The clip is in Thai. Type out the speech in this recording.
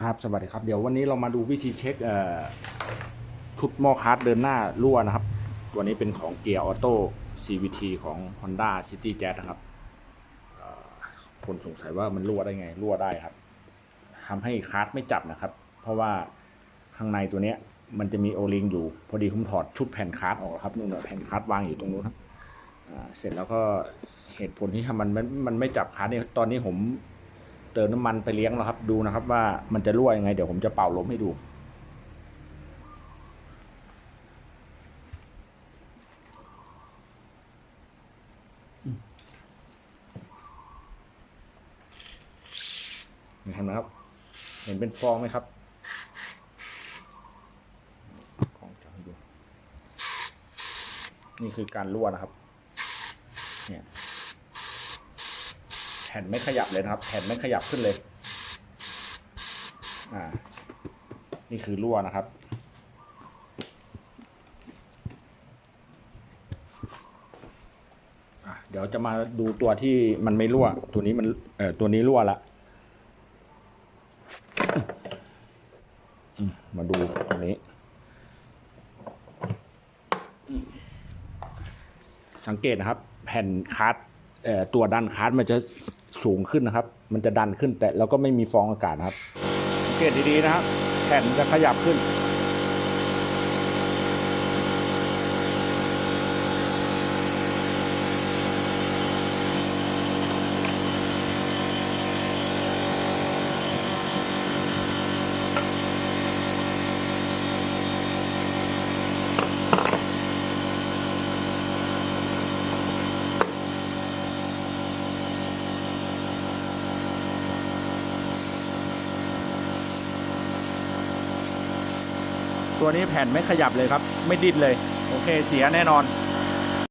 ครับสวัสดีครับเดี๋ยววันนี้เรามาดูวิธีเช็คชุดหม้อคัสเดินหน้ารั่วนะครับ ตัวนี้เป็นของเกียร์ออโต้ CVT ของ Honda City Jazz นะครับคนสงสัยว่ามันรั่วได้ไงรั่วได้ครับทำให้คัสไม่จับนะครับ เพราะว่าข้างในตัวเนี้ยมันจะมีโอลิงอยู่ พอดีผมถอดชุดแผ่นคัสออกครับนู่นนะแผ่นคัสวางอยู่ตรงนู้นครับเสร็จแล้วก็เหตุผลที่ทำมันมันมันไม่จับคัสเนี่ยตอนนี้ผม เติมน้ำมันไปเลี้ยงแล้วครับ ดูนะครับว่ามันจะรั่วยังไง เดี๋ยวผมจะเป่าลมให้ดู เห็นไหมครับ เห็นเป็นฟองไหมครับของจะให้ดูนี่คือการรั่วนะครับ เนี่ย ผ่นไม่ขยับเลยนะครับ แผ่นไม่ขยับขึ้นเลย อ่า นี่คือรั่วนะครับ เดี๋ยวจะมาดูตัวที่มันไม่รั่ว ตัวนี้มัน เอ่อ ตัวนี้รั่วละมาดูตัวนี้ สังเกตนะครับ แผ่นคัสเอ่อ ตัวดันคัสมันจะสูงขึ้นนะครับ มันจะดันขึ้นแต่เราก็ไม่มีฟองอากาศครับสังเกตดีๆนะครับ แผ่นจะขยับขึ้น ตัวนี้แผ่นไม่ขยับเลยครับ ไม่ดิ้นเลย โอเคเสียแน่นอน